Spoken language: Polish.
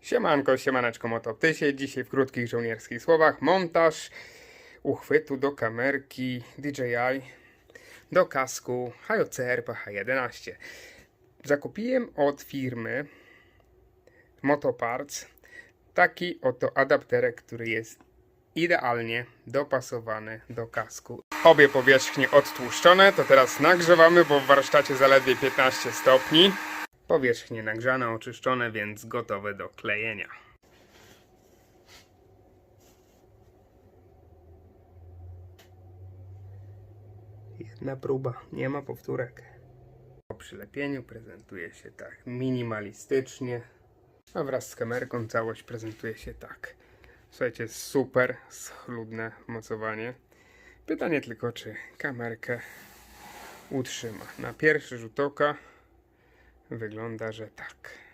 Siemanko, siemaneczko motoptysie. Dzisiaj w krótkich żołnierskich słowach montaż uchwytu do kamerki DJI do kasku HJCR PH11. Zakupiłem od firmy Motoparts taki oto adapterek, który jest idealnie dopasowany do kasku. Obie powierzchnie odtłuszczone, to teraz nagrzewamy, bo w warsztacie zaledwie 15 stopni. Powierzchnie nagrzane, oczyszczone, więc gotowe do klejenia. Jedna próba, nie ma powtórek. Po przylepieniu prezentuje się tak minimalistycznie, a wraz z kamerką całość prezentuje się tak. Słuchajcie, super schludne mocowanie. Pytanie tylko, czy kamerkę utrzyma. Na pierwszy rzut oka wygląda, że tak.